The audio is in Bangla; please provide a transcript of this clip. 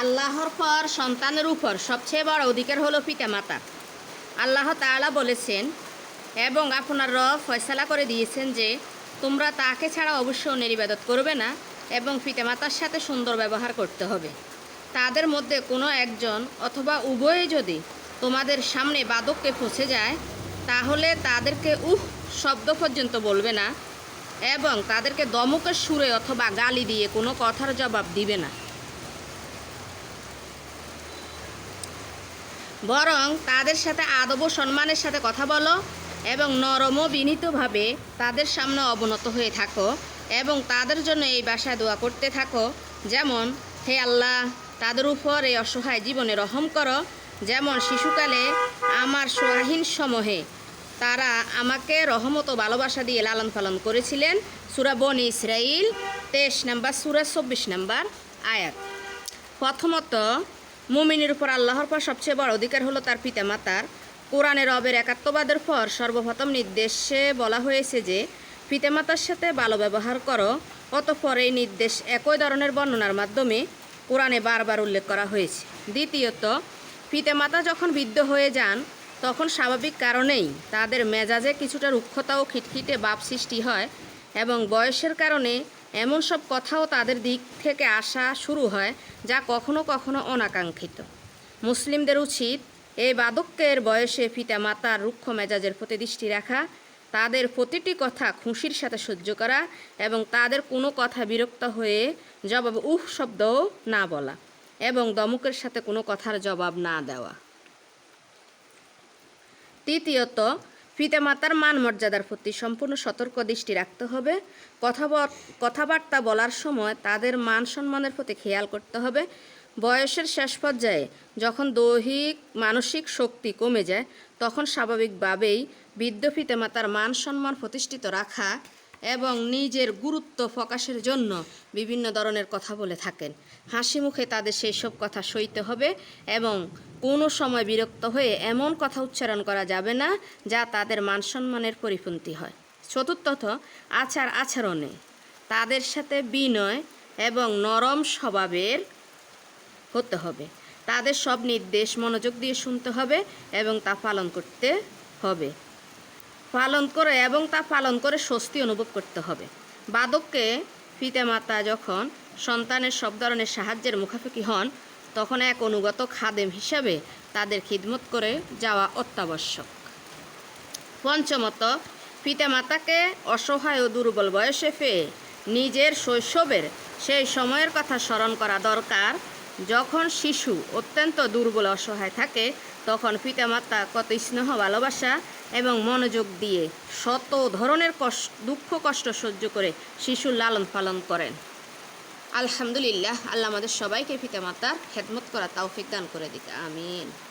আল্লাহর পর সন্তানের উপর সবচেয়ে বড় অধিকার হলো পিতামাতা। আল্লাহ তাআলা বলেছেন, এবং আপনার রব ফয়সালা করে দিয়েছেন যে, তোমরা তাকে ছাড়া অবশ্য অন্যের করবে না এবং পিতামাতার সাথে সুন্দর ব্যবহার করতে হবে। তাদের মধ্যে কোনো একজন অথবা উভয়ে যদি তোমাদের সামনে বাদককে ফসে যায়, তাহলে তাদেরকে উহ শব্দ পর্যন্ত বলবে না এবং তাদেরকে দমকের সুরে অথবা গালি দিয়ে কোনো কথার জবাব দিবে না। বরং তাদের সাথে আদব সম্মানের সাথে কথা বলো এবং নরম ও বিনীতভাবে তাদের সামনে অবনত হয়ে থাকো এবং তাদের জন্য এই বাসায় দোয়া করতে থাকো। যেমন, হে আল্লাহ, তাদের উপর এই অসহায় জীবনে রহম করো। যেমন, শিশুকালে আমার সোয়াহীন সমূহে তারা আমাকে রহমত ও ভালোবাসা দিয়ে লালন পালন করেছিলেন। সুরা বন ইসরাইল তেইশ নাম্বার, সুরা চব্বিশ নাম্বার আয়াত। প্রথমত মুমিনের উপর আল্লাহর পর সবচেয়ে বড় অধিকার হলো তার পিতামাতার কোরআনের রবের একাত্মবাদের পর সর্বপ্রথম নির্দেশে বলা হয়েছে যে পিতামাতার সাথে ভালো ব্যবহার করো, অতঃপর এই নির্দেশ একই ধরনের বর্ণনার মাধ্যমে কোরআনে বারবার উল্লেখ করা হয়েছে। দ্বিতীয়ত পিতামাতা যখন বৃদ্ধ হয়ে যান, তখন স্বাভাবিক কারণেই তাদের মেজাজে কিছুটা রুক্ষতা ও খিটখিটে ভাব সৃষ্টি হয় এবং বয়সের কারণে এমন সব কথাও তাদের দিক থেকে আসা শুরু হয়, যা কখনো কখনো অনাকাঙ্ক্ষিত। মুসলিমদের উচিত এই বাদক্যের বয়সে পিতা মাতার রুক্ষ মেজাজের প্রতি দৃষ্টি রাখা, তাদের প্রতিটি কথা খুশির সাথে সহ্য করা এবং তাদের কোনো কথা বিরক্ত হয়ে জবাব উহ শব্দও না বলা এবং দমকের সাথে কোনো কথার জবাব না দেওয়া। তৃতীয়ত পিতামাতার মান মর্যাদার প্রতি সম্পূর্ণ সতর্ক দৃষ্টি রাখতে হবে। কথা কথাবার্তা বলার সময় তাদের মান সম্মানের প্রতি খেয়াল করতে হবে। বয়সের শেষ পর্যায়ে যখন দৈহিক, মানসিক শক্তি কমে যায়, তখন স্বাভাবিকভাবেই বৃদ্ধ পিতামাতার মান সম্মান প্রতিষ্ঠিত রাখা এবং নিজের গুরুত্ব প্রকাশের জন্য বিভিন্ন ধরনের কথা বলে থাকেন। হাসি মুখে তাদের সেই সব কথা সইতে হবে এবং কোনো সময় বিরক্ত হয়ে এমন কথা উচ্চারণ করা যাবে না যা তাদের মান সম্মানের পরিপন্থী হয়। চতুর্থত, আচার আচরণে। তাদের সাথে বিনয় এবং নরম স্বভাবের হতে হবে। তাদের সব নির্দেশ মনোযোগ দিয়ে শুনতে হবে এবং তা পালন করতে হবে। পালন করে এবং তা পালন করে স্বস্তি অনুভব করতে হবে। বাদককে পিতামাতা যখন সন্তানের সব ধরনের সাহায্যের মুখাপেক্ষি হন, তখন এক অনুগত খাদেম হিসাবে তাদের খিদমত করে যাওয়া অত্যাবশ্যক। পঞ্চমত, পিতামাতাকে অসহায় ও দুর্বল বয়সে পেয়ে নিজের শৈশবের সেই সময়ের কথা স্মরণ করা দরকার। যখন শিশু অত্যন্ত দুর্বল অসহায় থাকে, তখন পিতামাতা কত স্নেহ, ভালোবাসা এবং মনোযোগ দিয়ে শত ধরনের কষ্ট দুঃখ, কষ্ট সহ্য করে শিশুর লালন পালন করেন। আলহামদুলিল্লাহ, আল্লাহ আমাদের সবাইকে পিতামাতার খেদমত করা তাও দান করে দিতে, আমিন।